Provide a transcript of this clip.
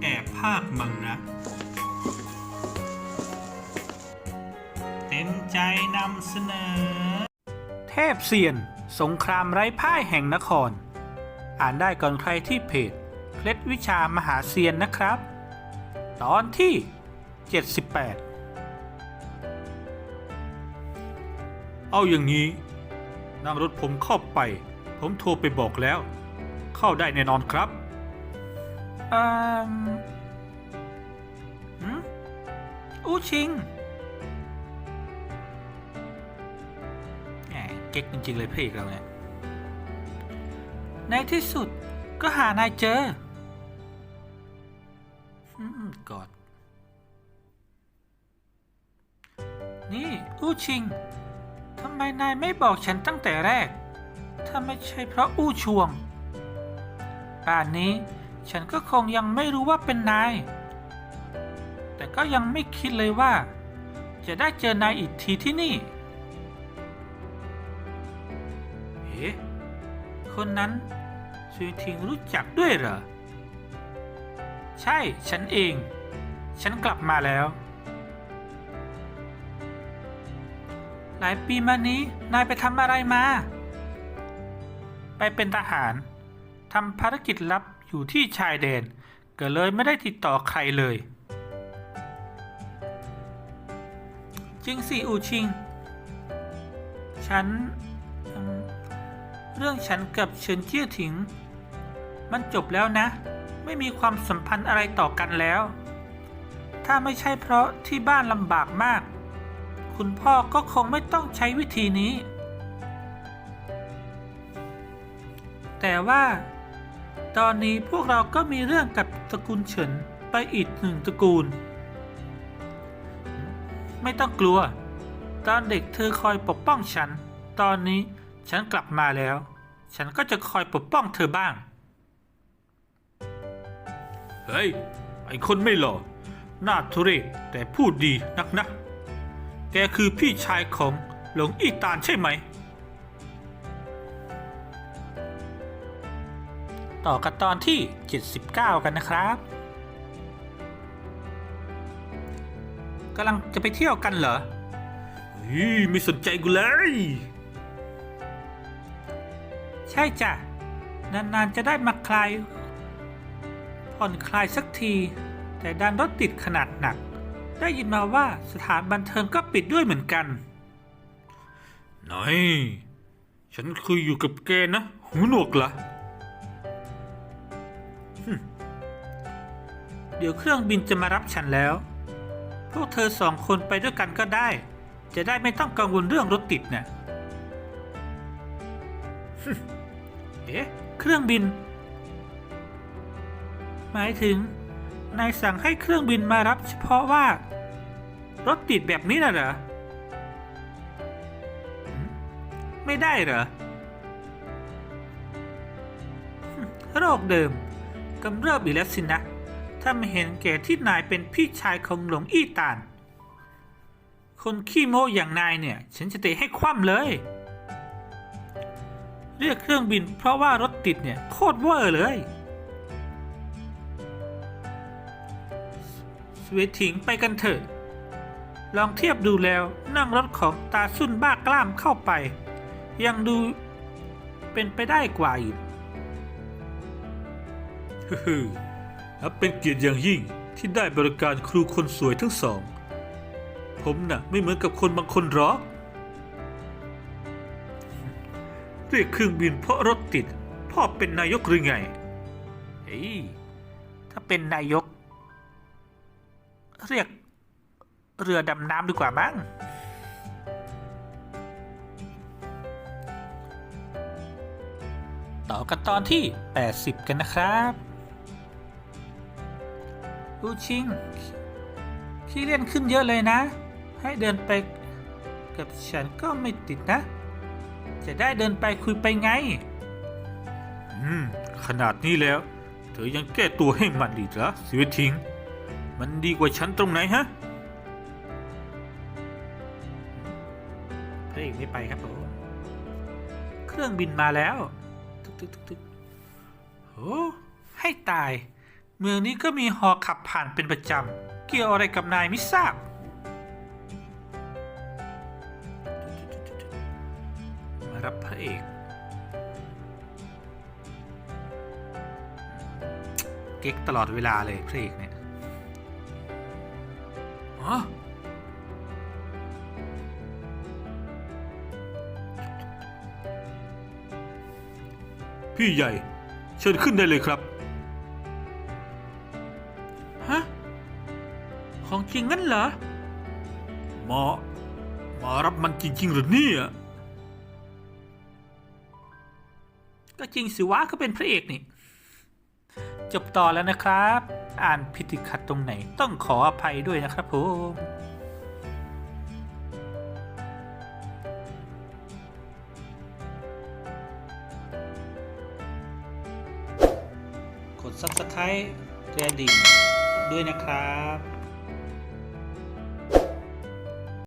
แอบภาคมังนะเต็มใจนำเสนอ เทพเซียน สงครามไร้พ่ายแห่งนคร อ่านได้ก่อนใครที่เพจเคล็ดวิชามหาเซียนนะครับ ตอนที่ 78 เอาอย่างนี้ นั่งรถผมเข้าไป ผมโทรไปบอกแล้ว เข้าได้แน่นอนครับ อืมหืมอู้ชิงแหมเก๊กจริง ๆ เลยพระเอเราเนี่ย ในที่สุดก็หานายเจอ อืมกอด นี่อู้ชิง ทำไมนายไม่บอกฉันตั้งแต่แรก ถ้าไม่ใช่เพราะอู้ชวงป่านนี้ ฉันก็คงยังไม่รู้ว่าเป็นนาย แต่ก็ยังไม่คิดเลยว่า จะได้เจอนายอีกทีที่นี่ เอ๊ะ คนนั้นซุยทิงรู้จักด้วยเหรอ ใช่ ฉันเอง ฉันกลับมาแล้ว หลายปีมานี้ นายไปทำอะไรมา ไปเป็นทหารทำภารกิจลับ อยู่ที่ชายแดน ก็เลยไม่ได้ติดต่อใครเลยจิงสิอูชิง ฉัน เรื่องฉันกับเฉินเจี้ยถิง มันจบแล้วนะ ไม่มีความสัมพันธ์อะไรต่อกันแล้ว ถ้าไม่ใช่เพราะที่บ้านลำบากมาก คุณพ่อก็คงไม่ต้องใช้วิธีนี้ แต่ว่า ตอนนี้พวกเราก็มีเรื่องกับตระกูลเฉินไปอีกหนึ่งตระกูล ไม่ต้องกลัว ตอนเด็กเธอคอยปกป้องฉัน ตอนนี้ฉันกลับมาแล้ว ฉันก็จะคอยปกป้องเธอบ้าง เฮ้ย ไอคนไม่หล่อหน้าทุเรศแต่พูดดีนักนะแกคือพี่ชายของหลวงอีตานใช่ไหม ต่อกันตอนที่ 79 กันนะครับกำลังจะไปเที่ยวกันเหรอเฮ้ยไม่สนใจกูเลย ใช่จ้ะ นานๆจะได้มาคลาย ผ่อนคลายสักที แต่ดันรถติดขนาดหนัก ได้ยินมาว่าสถานบันเทิงก็ปิดด้วยเหมือนกันนายฉันคุยอยู่กับแกนะ หูหนวกเหรอ ดี๋ยวเครื่องบินจะมารับฉันแล้ว พวกเธอสองคนไปด้วยกันก็ได้ จะได้ไม่ต้องกังวลเรื่องรถติดน่ะเอ๊ะ เครื่องบิน หมายถึง นายสั่งให้เครื่องบินมารับเฉพาะว่า รถติดแบบนี้น่ะเหรอ ไม่ได้เหรอ โรคเดิมกำเริบอีกแล้วสินะ ถ้าไม่เห็นแก่ที่นายเป็นพี่ชายของหลวงอี้ตาน คนขี้โม้อย่างนายเนี่ย ฉันจะเตะให้คว่ำเลย เรียกเครื่องบินเพราะว่ารถติดเนี่ย โคตรเวอร์เลยสเวถิงไปกันเถอะ ลองเทียบดูแล้วนั่งรถของตาสุนบ้ากล้ามเข้าไป ยังดูเป็นไปได้กว่าอีกฮึับเป็นเกียรติอย่างยิ่งที่ได้บริการครูคนสวยทั้งสอง ผมน่ะไม่เหมือนกับคนบางคนหรอกเรียกเครื่องบินเพราะรถติด พ่อเป็นนายกหรือไงเฮ้ยถ้าเป็นนายก เรียกเรือดำน้ำดีกว่ามั้งต่อกันตอนที่ 80 กันนะครับ อูชิงขี้เล่นขึ้นเยอะเลยนะ ให้เดินไปกับฉันก็ไม่ติดนะ จะได้เดินไปคุยไปไง อืม ขนาดนี้แล้ว เธอยังแก้ตัวให้มันอีกเหรอสิวทิง มันดีกว่าฉันตรงไหนฮะพระเอกไม่ไปครับผมเครื่องบินมาแล้วทึกทึกทึกทึกโอ้ให้ตาย เมืองนี้ก็มีหอขับผ่านเป็นประจำ เกี่ยวอะไรกับนายไม่ทราบ มารับพระเอก เก๊กตลอดเวลาเลยพระเอกเนี่ยอ๋อพี่ใหญ่ เชิญขึ้นได้เลยครับ ของจริงงั้นเหรอมามารับมันจริง ๆ หรือเนี่ย ก็จริงสิวะก็เป็นพระเอกนี่ จบต่อแล้วนะครับ อ่านผิดติดขัดตรงไหนต้องขออภัยด้วยนะครับผมกด subscribe กระดิ่งด้วยนะครับ